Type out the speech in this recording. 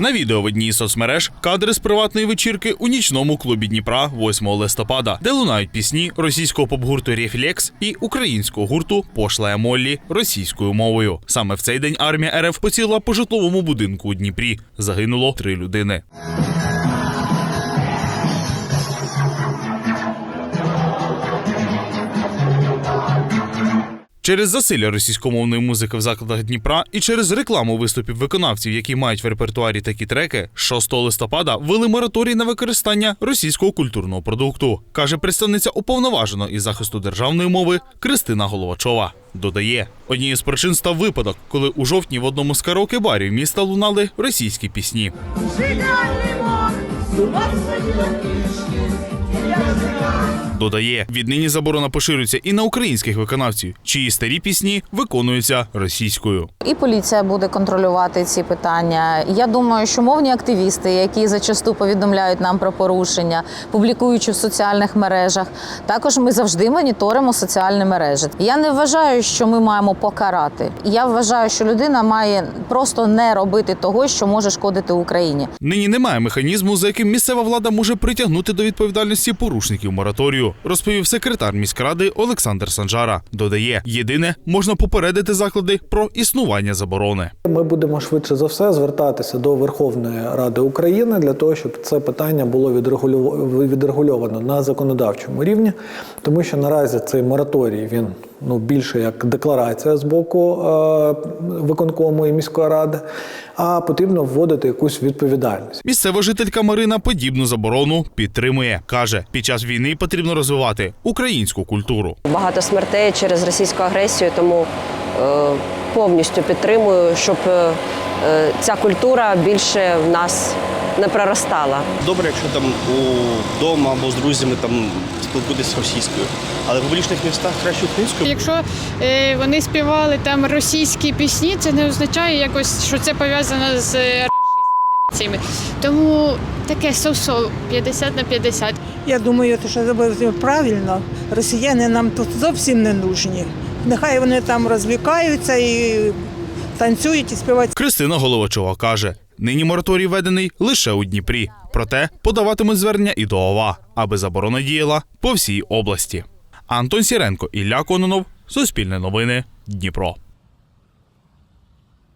На відео в одній соцмереж кадри з приватної вечірки у нічному клубі Дніпра 8 листопада, де лунають пісні російського поп-гурту Рефлекс і українського гурту Пошла Моллі російською мовою. Саме в цей день армія РФ поцілила по житловому будинку у Дніпрі. Загинуло три людини. Через засилля російськомовної музики в закладах Дніпра і через рекламу виступів виконавців, які мають в репертуарі такі треки, 6 листопада ввели мораторій на використання російського культурного продукту, каже представниця уповноваженого із захисту державної мови Кристина Головачова. Додає, однією з причин став випадок, коли у жовтні в одному з караоке-барів міста лунали російські пісні. Додає, віднині заборона поширюється і на українських виконавців, чиї старі пісні виконуються російською. І поліція буде контролювати ці питання. Я думаю, що мовні активісти, які зачасту повідомляють нам про порушення, публікуючи в соціальних мережах, також ми завжди моніторимо соціальні мережі. Я не вважаю, що ми маємо покарати. Я вважаю, що людина має просто не робити того, що може шкодити Україні. Нині немає механізму, за яким місцева влада може притягнути до відповідальності порушників мораторію, розповів секретар міськради Олександр Санжара. Додає, єдине можна попередити заклади про існування заборони. Ми будемо швидше за все звертатися до Верховної Ради України для того, щоб це питання було відрегульовано на законодавчому рівні, тому що наразі цей мораторій він ну більше як декларація з боку е, виконкому і міської ради, а потрібно вводити якусь відповідальність. Місцева жителька Марина подібну заборону підтримує. каже, під час війни потрібно розвивати українську культуру. Багато смертей через російську агресію, тому е, повністю підтримую, щоб е, е, ця культура більше в нас не проростала. Добре, якщо там вдома або з друзями там спілкуватися російською, але в публічних містах краще українською. Якщо е, вони співали там російські пісні, це не означає якось, що це пов'язано з е, цими. Тому таке со-со 50 на 50. Я думаю, що це буде правильно. Росіяни нам тут зовсім не нужні. Нехай вони там розвлікаються і танцюють і співають. Кристина Головачова каже, нині мораторій введений лише у Дніпрі. Проте подаватимуть звернення і до ОВА, аби заборона діяла по всій області. Антон Сіренко, Ілля Кононов, Суспільне новини, Дніпро.